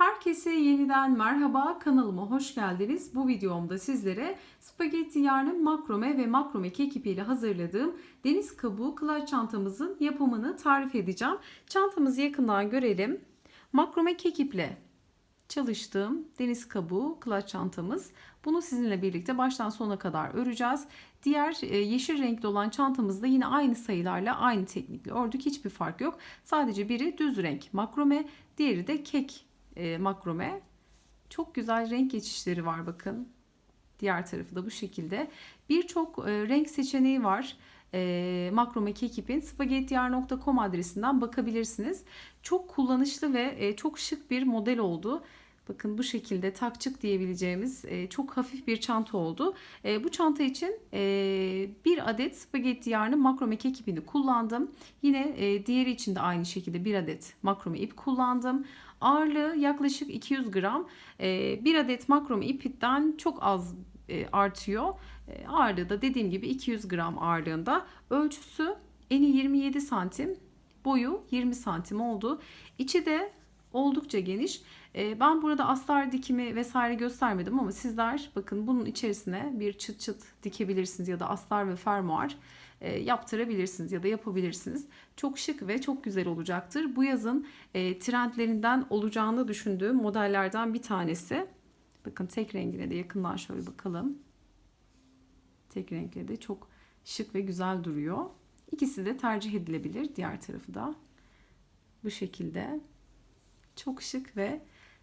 Herkese yeniden merhaba kanalıma hoş geldiniz. Bu videomda sizlere spagetti yarnın makrome ve makrome kek ipiyle hazırladığım deniz kabuğu kılaç çantamızın yapımını tarif edeceğim. Çantamızı yakından görelim. Makrome kek iple çalıştığım deniz kabuğu kılaç çantamız. Bunu sizinle birlikte baştan sona kadar öreceğiz. Diğer e, yeşil renkli olan çantamızda yine aynı sayılarla aynı teknikle ördük. Hiçbir fark yok. Sadece biri düz renk makrome, diğeri de kek e, makrome. Çok güzel renk geçişleri var bakın. Diğer tarafı da bu şekilde. Birçok e, renk seçeneği var. E, makrome kek ipin spagettiyar.com adresinden bakabilirsiniz. Çok kullanışlı ve e, çok şık bir model oldu. Bakın bu şekilde takçık diyebileceğimiz e, çok hafif bir çanta oldu. E, bu çanta için e, bir adet spagetti yarnı makrome kek ipini kullandım. Yine e, diğeri için de aynı şekilde bir adet makrome ip kullandım. Ağırlığı yaklaşık 200 gram. E, bir adet makrome ipitten çok az e, artıyor. E, ağırlığı da dediğim gibi 200 gram ağırlığında. Ölçüsü eni 27 santim, boyu 20 santim oldu. İçi de oldukça geniş. E, ben burada astar dikimi vesaire göstermedim ama sizler bakın bunun içerisine bir çıt çıt dikebilirsiniz ya da astar ve fermuar e, yaptırabilirsiniz ya da yapabilirsiniz. Çok şık ve çok güzel olacaktır. Bu yazın e, trendlerinden olacağını düşündüğüm modellerden bir tanesi. Bakın tek rengine de yakından şöyle bakalım. Tek renkle de çok şık ve güzel duruyor. İkisi de tercih edilebilir. Diğer tarafı da bu şekilde. Çok şık ve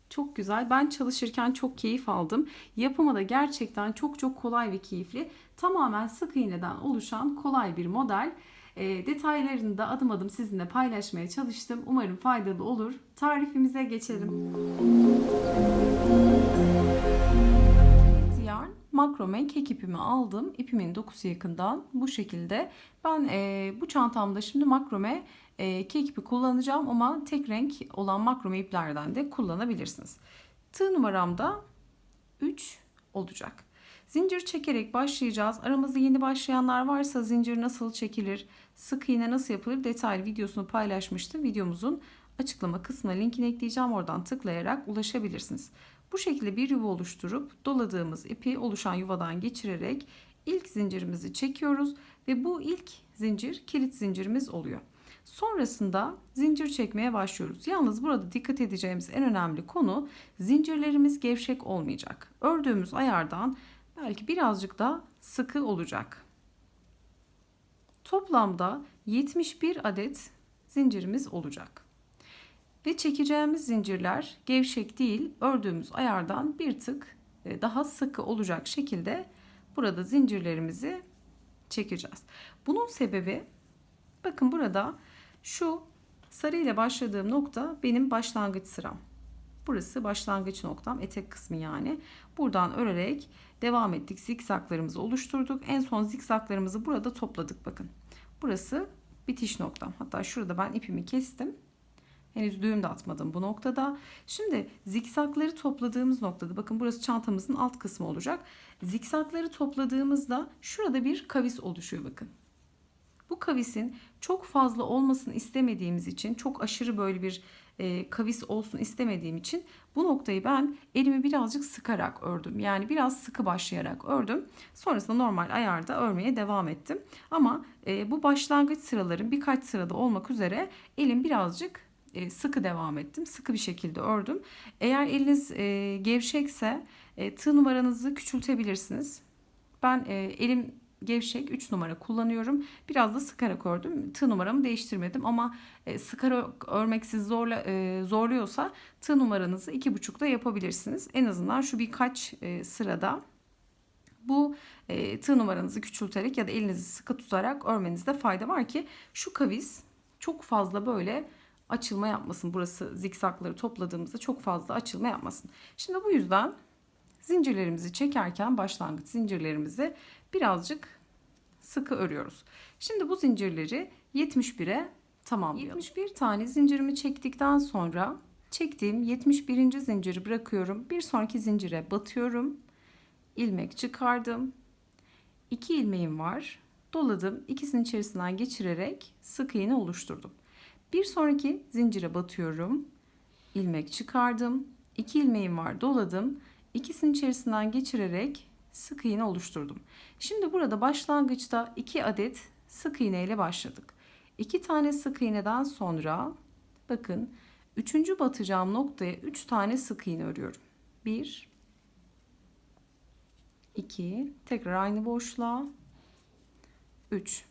çok güzel. Ben çalışırken çok keyif aldım. Yapımı da gerçekten çok çok kolay ve keyifli. Tamamen sık iğneden oluşan kolay bir model. E, detaylarını da adım adım sizinle paylaşmaya çalıştım. Umarım faydalı olur. Tarifimize geçelim. Makrome kek ipimi aldım. İpimin dokusu yakından bu şekilde. Ben e, bu çantamda şimdi makrome e, kek ipi kullanacağım ama tek renk olan makrome iplerden de kullanabilirsiniz. Tığ numaramda 3 olacak. Zincir çekerek başlayacağız. Aramızda yeni başlayanlar varsa zincir nasıl çekilir, sık iğne nasıl yapılır detaylı videosunu paylaşmıştım. Videomuzun açıklama kısmına linkini ekleyeceğim. Oradan tıklayarak ulaşabilirsiniz. Bu şekilde bir yuva oluşturup doladığımız ipi oluşan yuvadan geçirerek ilk zincirimizi çekiyoruz ve bu ilk zincir kilit zincirimiz oluyor. Sonrasında zincir çekmeye başlıyoruz. Yalnız burada dikkat edeceğimiz en önemli konu zincirlerimiz gevşek olmayacak. Ördüğümüz ayardan belki birazcık da sıkı olacak. Toplamda 71 adet zincirimiz olacak. Ve çekeceğimiz zincirler gevşek değil, ördüğümüz ayardan bir tık e, daha sıkı olacak şekilde burada zincirlerimizi çekeceğiz. Bunun sebebi bakın burada şu sarı ile başladığım nokta benim başlangıç sıram. Burası başlangıç noktam, etek kısmı yani. Buradan örerek devam ettik. Zikzaklarımızı oluşturduk. En son zikzaklarımızı burada topladık bakın. Burası bitiş noktam. Hatta şurada ben ipimi kestim. Henüz düğüm de atmadım bu noktada. Şimdi zikzakları topladığımız noktada bakın burası çantamızın alt kısmı olacak. Zikzakları topladığımızda şurada bir kavis oluşuyor bakın. Bu kavisin çok fazla olmasını istemediğimiz için çok aşırı böyle bir e, kavis olsun istemediğim için bu noktayı ben elimi birazcık sıkarak ördüm. Yani biraz sıkı başlayarak ördüm. Sonrasında normal ayarda örmeye devam ettim. Ama e, bu başlangıç sıraların birkaç sırada olmak üzere elim birazcık e, sıkı devam ettim. Sıkı bir şekilde ördüm. Eğer eliniz e, gevşekse e, tığ numaranızı küçültebilirsiniz. Ben elim gevşek 3 numara kullanıyorum. Biraz da sıkarak ördüm. Tığ numaramı değiştirmedim ama e, sıkarak örmek sizi zorla, e, zorluyorsa tığ numaranızı 2,5'da yapabilirsiniz. En azından şu birkaç sırada bu tığ numaranızı küçülterek ya da elinizi sıkı tutarak örmenizde fayda var ki şu kavis çok fazla böyle açılma yapmasın. Burası zikzakları topladığımızda çok fazla açılma yapmasın. Şimdi bu yüzden zincirlerimizi çekerken başlangıç zincirlerimizi birazcık sıkı örüyoruz. Şimdi bu zincirleri 71'e tamamlayalım. 71 tane zincirimi çektikten sonra çektiğim 71. zinciri bırakıyorum. Bir sonraki zincire batıyorum. ilmek çıkardım. 2 ilmeğim var. Doladım. İkisinin içerisinden geçirerek sık iğne oluşturdum. Bir sonraki zincire batıyorum. ilmek çıkardım. 2 ilmeğim var doladım. İkisinin içerisinden geçirerek sık iğne oluşturdum. Şimdi burada başlangıçta 2 adet sık iğne ile başladık. 2 tane sık iğneden sonra bakın 3. batacağım noktaya 3 tane sık iğne örüyorum. 1 2 tekrar aynı boşluğa 3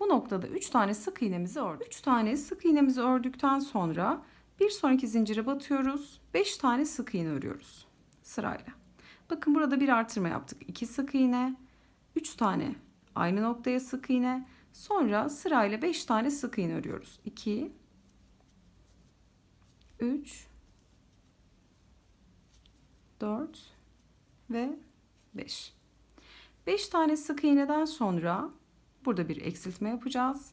bu noktada 3 tane sık iğnemizi ördük. 3 tane sık iğnemizi ördükten sonra bir sonraki zincire batıyoruz. 5 tane sık iğne örüyoruz sırayla. Bakın burada bir artırma yaptık. 2 sık iğne, 3 tane aynı noktaya sık iğne, sonra sırayla 5 tane sık iğne örüyoruz. 2 3 4 ve 5. 5 tane sık iğneden sonra burada bir eksiltme yapacağız.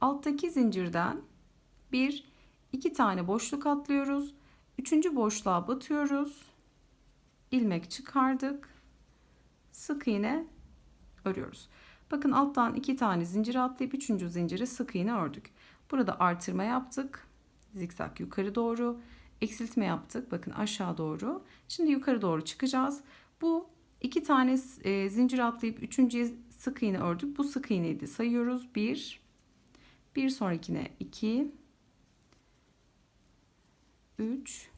Alttaki zincirden bir iki tane boşluk atlıyoruz. Üçüncü boşluğa batıyoruz. ilmek çıkardık. Sık iğne örüyoruz. Bakın alttan iki tane zincir atlayıp üçüncü zinciri sık iğne ördük. Burada artırma yaptık. Zikzak yukarı doğru. Eksiltme yaptık. Bakın aşağı doğru. Şimdi yukarı doğru çıkacağız. Bu iki tane e, zincir atlayıp üçüncüye sık iğne ördük. Bu sık iğneyi de sayıyoruz. Bir. Bir sonrakine iki. Üç.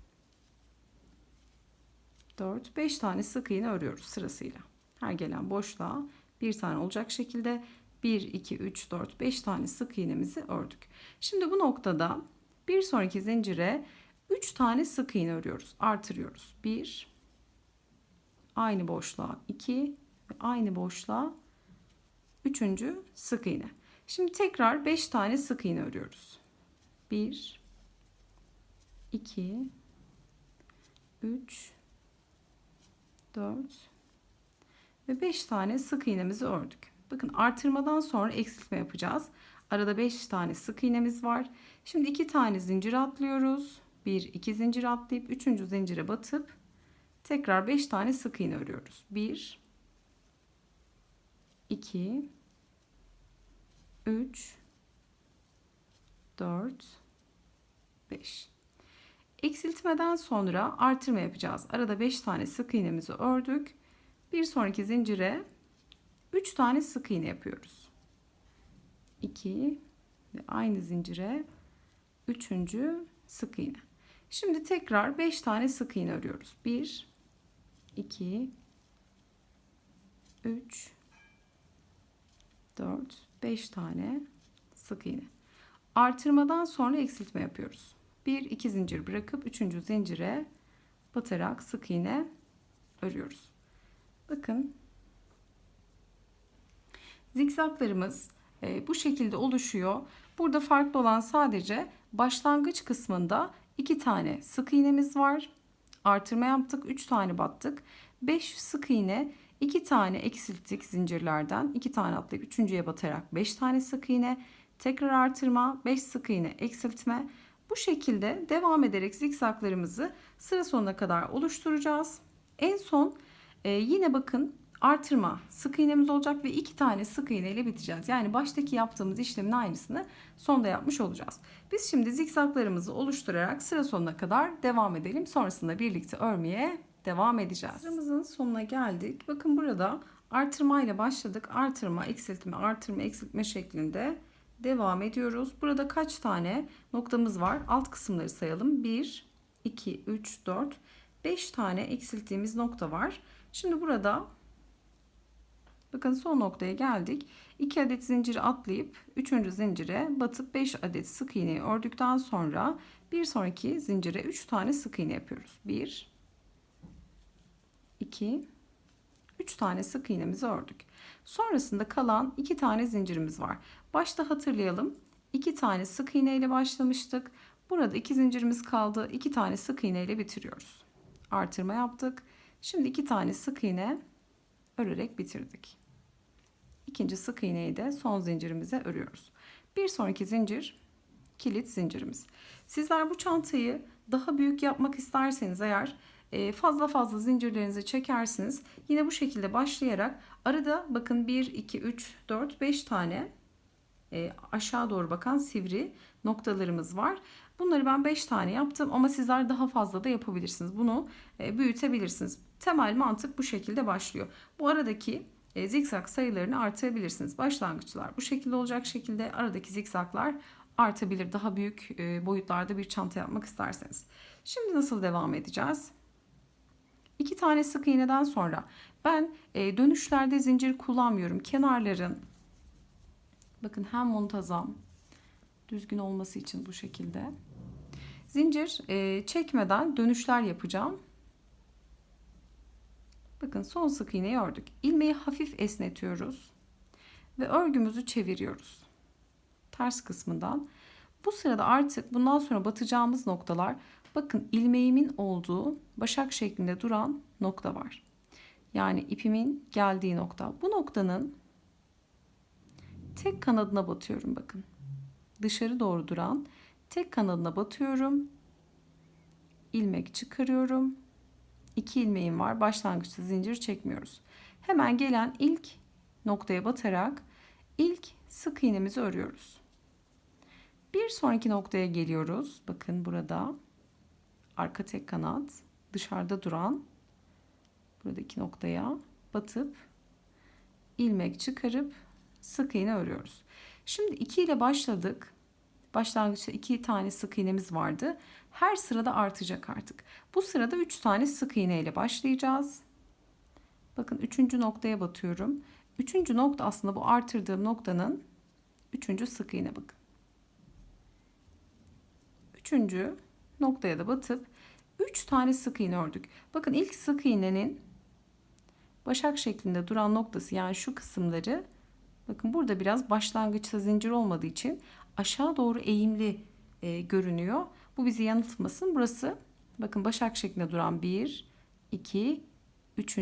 Dört. Beş tane sık iğne örüyoruz sırasıyla. Her gelen boşluğa bir tane olacak şekilde 1, 2, 3, 4, 5 tane sık iğnemizi ördük. Şimdi bu noktada bir sonraki zincire 3 tane sık iğne örüyoruz. Artırıyoruz. 1, aynı boşluğa 2 ve aynı boşluğa 3. sık iğne. Şimdi tekrar 5 tane sık iğne örüyoruz. 1 2 3 4 ve 5 tane sık iğnemizi ördük. Bakın artırmadan sonra eksiltme yapacağız. Arada 5 tane sık iğnemiz var. Şimdi 2 tane zincir atlıyoruz. 1 2 zincir atlayıp 3. zincire batıp tekrar 5 tane sık iğne örüyoruz. 1 2 3 4 5 Eksiltmeden sonra artırma yapacağız. Arada 5 tane sık iğnemizi ördük. Bir sonraki zincire 3 tane sık iğne yapıyoruz. 2 ve aynı zincire 3. sık iğne. Şimdi tekrar 5 tane sık iğne örüyoruz. 1 2 3 4 5 tane sık iğne. Artırmadan sonra eksiltme yapıyoruz. 1 2 zincir bırakıp 3. zincire batarak sık iğne örüyoruz. Bakın zikzaklarımız e, bu şekilde oluşuyor. Burada farklı olan sadece başlangıç kısmında 2 tane sık iğnemiz var. Artırma yaptık. 3 tane battık. 5 sık iğne 2 tane eksilttik zincirlerden. 2 tane atlayıp üçüncüye batarak 5 tane sık iğne. Tekrar artırma 5 sık iğne eksiltme. Bu şekilde devam ederek zikzaklarımızı sıra sonuna kadar oluşturacağız. En son e, yine bakın artırma sık iğnemiz olacak ve iki tane sık iğne ile biteceğiz. Yani baştaki yaptığımız işlemin aynısını sonda yapmış olacağız. Biz şimdi zikzaklarımızı oluşturarak sıra sonuna kadar devam edelim. Sonrasında birlikte örmeye devam edeceğiz. Sıramızın sonuna geldik. Bakın burada artırma ile başladık. Artırma, eksiltme, artırma, eksiltme şeklinde devam ediyoruz. Burada kaç tane noktamız var? Alt kısımları sayalım. 1, 2, 3, 4, 5 tane eksilttiğimiz nokta var. Şimdi burada bakın son noktaya geldik. 2 adet zinciri atlayıp 3. zincire batıp 5 adet sık iğneyi ördükten sonra bir sonraki zincire 3 tane sık iğne yapıyoruz. 1 2 3 tane sık iğnemizi ördük. Sonrasında kalan 2 tane zincirimiz var. Başta hatırlayalım. 2 tane sık iğne ile başlamıştık. Burada 2 zincirimiz kaldı. 2 tane sık iğne ile bitiriyoruz. Artırma yaptık. Şimdi 2 tane sık iğne örerek bitirdik. İkinci sık iğneyi de son zincirimize örüyoruz. Bir sonraki zincir kilit zincirimiz. Sizler bu çantayı daha büyük yapmak isterseniz eğer fazla fazla zincirlerinizi çekersiniz. Yine bu şekilde başlayarak arada bakın 1, 2, 3, 4, 5 tane e, aşağı doğru bakan sivri noktalarımız var. Bunları ben 5 tane yaptım ama sizler daha fazla da yapabilirsiniz. Bunu e, büyütebilirsiniz. Temel mantık bu şekilde başlıyor. Bu aradaki e, zikzak sayılarını artırabilirsiniz. Başlangıçlar bu şekilde olacak şekilde aradaki zikzaklar artabilir. Daha büyük boyutlarda bir çanta yapmak isterseniz. Şimdi nasıl devam edeceğiz? İki tane sık iğneden sonra ben e, dönüşlerde zincir kullanmıyorum. Kenarların bakın hem muntazam düzgün olması için bu şekilde zincir e, çekmeden dönüşler yapacağım. Bakın son sık iğneyi ördük. İlmeği hafif esnetiyoruz ve örgümüzü çeviriyoruz. Ters kısmından. Bu sırada artık bundan sonra batacağımız noktalar bakın ilmeğimin olduğu başak şeklinde duran nokta var. Yani ipimin geldiği nokta. Bu noktanın tek kanadına batıyorum bakın. Dışarı doğru duran tek kanadına batıyorum. ilmek çıkarıyorum. İki ilmeğim var. Başlangıçta zincir çekmiyoruz. Hemen gelen ilk noktaya batarak ilk sık iğnemizi örüyoruz. Bir sonraki noktaya geliyoruz. Bakın burada arka tek kanat dışarıda duran buradaki noktaya batıp ilmek çıkarıp sık iğne örüyoruz. Şimdi 2 ile başladık. Başlangıçta 2 tane sık iğnemiz vardı. Her sırada artacak artık. Bu sırada 3 tane sık iğne ile başlayacağız. Bakın 3. noktaya batıyorum. 3. nokta aslında bu artırdığım noktanın 3. sık iğne bakın. 3. noktaya da batıp 3 tane sık iğne ördük. Bakın ilk sık iğnenin başak şeklinde duran noktası yani şu kısımları bakın burada biraz başlangıçta zincir olmadığı için aşağı doğru eğimli e, görünüyor. Bu bizi yanıltmasın. Burası bakın başak şeklinde duran 1, 2, 3.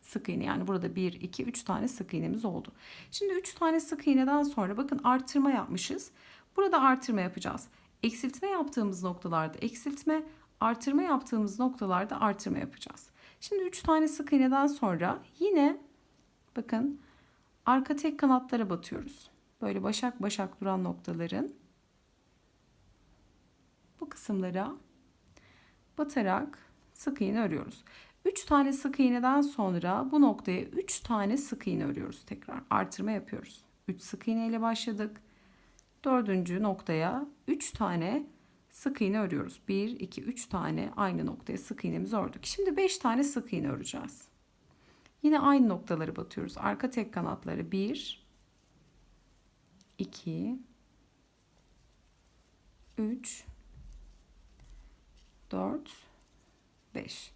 sık iğne. Yani burada 1, 2, 3 tane sık iğnemiz oldu. Şimdi 3 tane sık iğneden sonra bakın artırma yapmışız. Burada artırma yapacağız. Eksiltme yaptığımız noktalarda eksiltme, artırma yaptığımız noktalarda artırma yapacağız. Şimdi 3 tane sık iğneden sonra yine bakın arka tek kanatlara batıyoruz. Böyle başak başak duran noktaların bu kısımlara batarak sık iğne örüyoruz. 3 tane sık iğneden sonra bu noktaya 3 tane sık iğne örüyoruz tekrar. Artırma yapıyoruz. 3 sık iğne ile başladık. Dördüncü noktaya 3 tane sık iğne örüyoruz. 1, 2, 3 tane aynı noktaya sık iğnemizi ördük. Şimdi 5 tane sık iğne öreceğiz. Yine aynı noktaları batıyoruz. Arka tek kanatları 1, 2, 3, 4, 5.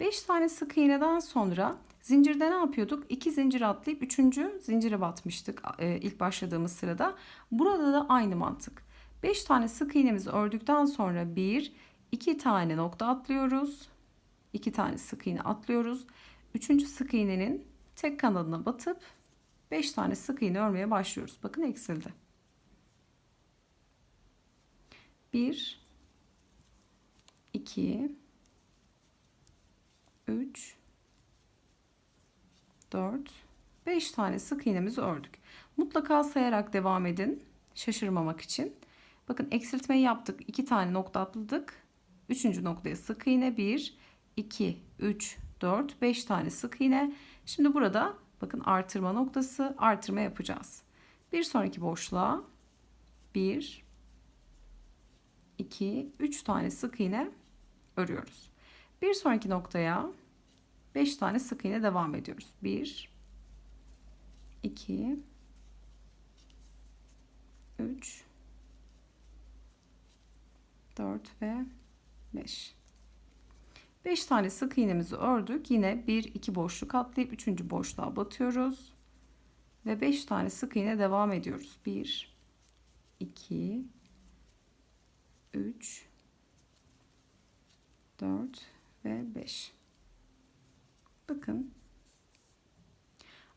5 tane sık iğneden sonra zincirde ne yapıyorduk? 2 zincir atlayıp 3. zincire batmıştık e, ilk başladığımız sırada. Burada da aynı mantık. 5 tane sık iğnemizi ördükten sonra 1, 2 tane nokta atlıyoruz. 2 tane sık iğne atlıyoruz. 3. sık iğnenin tek kanadına batıp 5 tane sık iğne örmeye başlıyoruz. Bakın eksildi. 1 2 3 4 5 tane sık iğnemizi ördük. Mutlaka sayarak devam edin şaşırmamak için. Bakın eksiltmeyi yaptık. 2 tane nokta atladık. 3. noktaya sık iğne 1 2 3 4 5 tane sık iğne. Şimdi burada bakın artırma noktası artırma yapacağız. Bir sonraki boşluğa 1 2 3 tane sık iğne örüyoruz. Bir sonraki noktaya 5 tane sık iğne devam ediyoruz. 1 2 3 4 ve 5. 5 tane sık iğnemizi ördük. Yine 1 2 boşluk atlayıp 3. boşluğa batıyoruz. Ve 5 tane sık iğne devam ediyoruz. 1 2 3 4 ve 5. Bakın.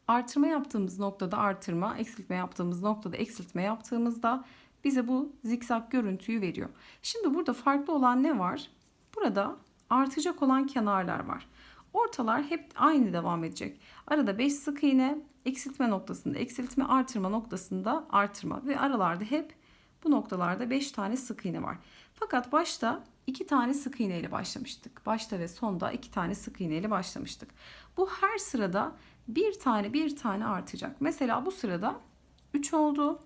Artırma yaptığımız noktada artırma, eksiltme yaptığımız noktada eksiltme yaptığımızda bize bu zikzak görüntüyü veriyor. Şimdi burada farklı olan ne var? Burada artacak olan kenarlar var. Ortalar hep aynı devam edecek. Arada 5 sık iğne, eksiltme noktasında eksiltme, artırma noktasında artırma ve aralarda hep Bu noktalarda 5 tane sık iğne var. Fakat başta 2 tane sık iğne ile başlamıştık. Başta ve sonda 2 tane sık iğne ile başlamıştık. Bu her sırada bir tane bir tane artacak. Mesela bu sırada 3 oldu.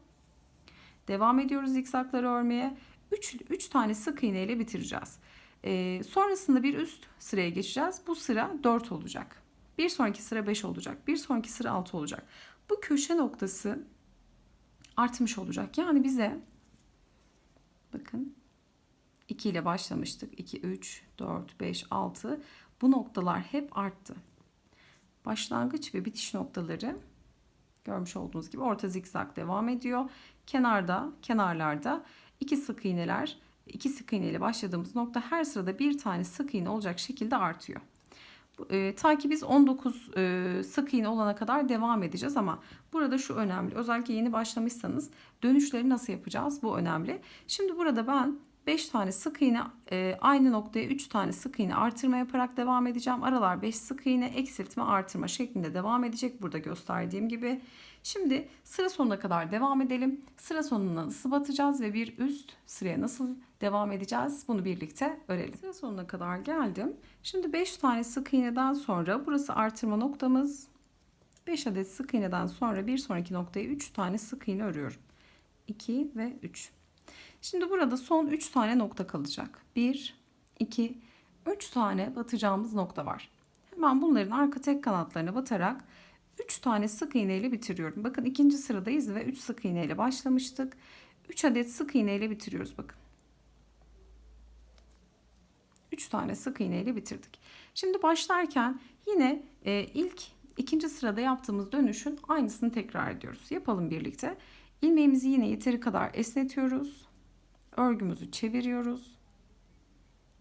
Devam ediyoruz zikzakları örmeye. 3, 3 tane sık iğne ile bitireceğiz. Ee, sonrasında bir üst sıraya geçeceğiz. Bu sıra 4 olacak. Bir sonraki sıra 5 olacak. Bir sonraki sıra 6 olacak. Bu köşe noktası artmış olacak. Yani bize bakın 2 ile başlamıştık. 2, 3, 4, 5, 6. Bu noktalar hep arttı. Başlangıç ve bitiş noktaları görmüş olduğunuz gibi orta zikzak devam ediyor. Kenarda, kenarlarda iki sık iğneler, iki sık iğne ile başladığımız nokta her sırada bir tane sık iğne olacak şekilde artıyor. E, ta ki biz 19 e, sık iğne olana kadar devam edeceğiz ama burada şu önemli. Özellikle yeni başlamışsanız dönüşleri nasıl yapacağız? Bu önemli. Şimdi burada ben 5 tane sık iğne e, aynı noktaya 3 tane sık iğne artırma yaparak devam edeceğim. Aralar 5 sık iğne eksiltme artırma şeklinde devam edecek. Burada gösterdiğim gibi. Şimdi sıra sonuna kadar devam edelim. Sıra sonuna nasıl batacağız ve bir üst sıraya nasıl devam edeceğiz? Bunu birlikte öğrenelim. Sıra sonuna kadar geldim. Şimdi 5 tane sık iğneden sonra burası artırma noktamız. 5 adet sık iğneden sonra bir sonraki noktaya 3 tane sık iğne örüyorum. 2 ve 3. Şimdi burada son 3 tane nokta kalacak. 1, 2, 3 tane batacağımız nokta var. Hemen bunların arka tek kanatlarına batarak 3 tane sık iğne ile bitiriyorum. Bakın ikinci sıradayız ve 3 sık iğne ile başlamıştık. 3 adet sık iğne ile bitiriyoruz bakın. 3 tane sık iğne ile bitirdik. Şimdi başlarken yine e, ilk ikinci sırada yaptığımız dönüşün aynısını tekrar ediyoruz. Yapalım birlikte. İlmeğimizi yine yeteri kadar esnetiyoruz. Örgümüzü çeviriyoruz.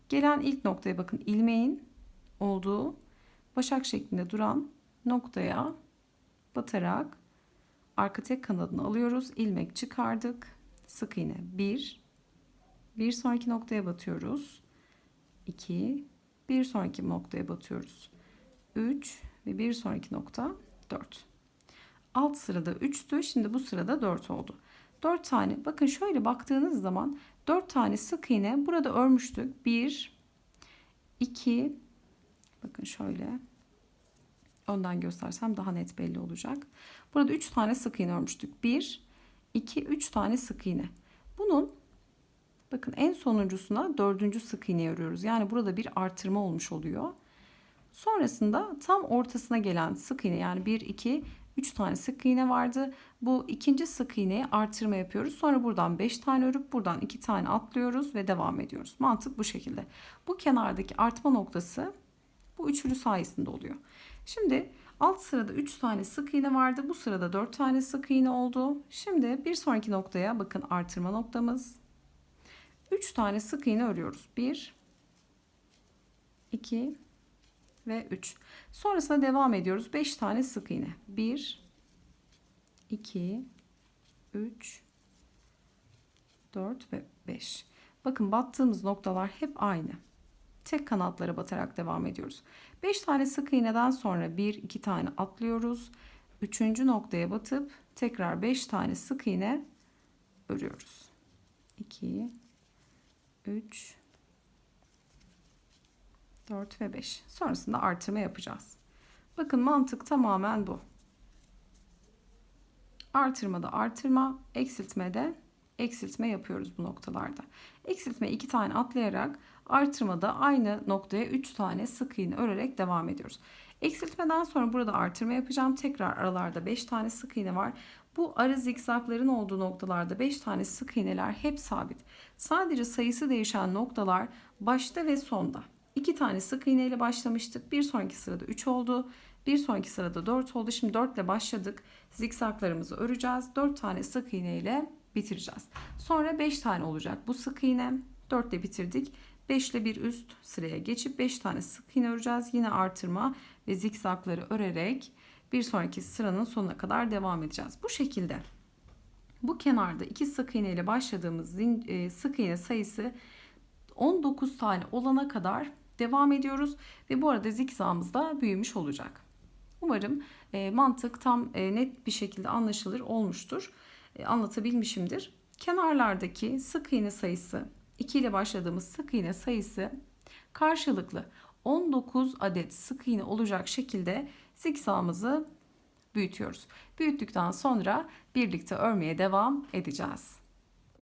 Gelen ilk noktaya bakın ilmeğin olduğu başak şeklinde duran noktaya batarak arka tek kanadını alıyoruz. ilmek çıkardık. Sık iğne 1 bir sonraki noktaya batıyoruz. 2 bir sonraki noktaya batıyoruz. 3 ve bir sonraki nokta 4. Alt sırada 3'tü. Şimdi bu sırada 4 oldu. 4 tane. Bakın şöyle baktığınız zaman 4 tane sık iğne burada örmüştük. 1 2 bakın şöyle ondan göstersem daha net belli olacak. Burada 3 tane sık iğne örmüştük. 1 2 3 tane sık iğne. Bunun bakın en sonuncusuna dördüncü sık iğne örüyoruz. Yani burada bir artırma olmuş oluyor. Sonrasında tam ortasına gelen sık iğne yani 1 2 3 tane sık iğne vardı. Bu ikinci sık iğneye artırma yapıyoruz. Sonra buradan 5 tane örüp buradan 2 tane atlıyoruz ve devam ediyoruz. Mantık bu şekilde. Bu kenardaki artma noktası bu üçlü sayesinde oluyor. Şimdi alt sırada 3 tane sık iğne vardı. Bu sırada 4 tane sık iğne oldu. Şimdi bir sonraki noktaya bakın artırma noktamız. 3 tane sık iğne örüyoruz. 1 2 ve 3. Sonrasında devam ediyoruz. 5 tane sık iğne. 1 2 3 4 ve 5. Bakın battığımız noktalar hep aynı. Tek kanatlara batarak devam ediyoruz. 5 tane sık iğneden sonra 1 2 tane atlıyoruz. Üçüncü noktaya batıp tekrar 5 tane sık iğne örüyoruz. 2 3 4 ve 5. Sonrasında artırma yapacağız. Bakın mantık tamamen bu. Artırmada artırma, eksiltmede eksiltme yapıyoruz bu noktalarda. Eksiltme iki tane atlayarak artırmada aynı noktaya 3 tane sık iğne örerek devam ediyoruz. Eksiltmeden sonra burada artırma yapacağım. Tekrar aralarda 5 tane sık iğne var. Bu ara zikzakların olduğu noktalarda 5 tane sık iğneler hep sabit. Sadece sayısı değişen noktalar başta ve sonda. 2 tane sık iğne ile başlamıştık. Bir sonraki sırada 3 oldu. Bir sonraki sırada 4 oldu. Şimdi 4 ile başladık. Zikzaklarımızı öreceğiz. 4 tane sık iğne ile bitireceğiz. Sonra 5 tane olacak bu sık iğne. 4 ile bitirdik. 5 ile bir üst sıraya geçip 5 tane sık iğne öreceğiz. Yine artırma ve zikzakları örerek bir sonraki sıranın sonuna kadar devam edeceğiz. Bu şekilde bu kenarda iki sık iğne ile başladığımız e, sık iğne sayısı 19 tane olana kadar devam ediyoruz ve bu arada zikzağımız da büyümüş olacak. Umarım e, mantık tam e, net bir şekilde anlaşılır olmuştur. E, anlatabilmişimdir. kenarlardaki sık iğne sayısı 2 ile başladığımız sık iğne sayısı karşılıklı 19 adet sık iğne olacak şekilde zikzağımızı büyütüyoruz. Büyüttükten sonra birlikte örmeye devam edeceğiz.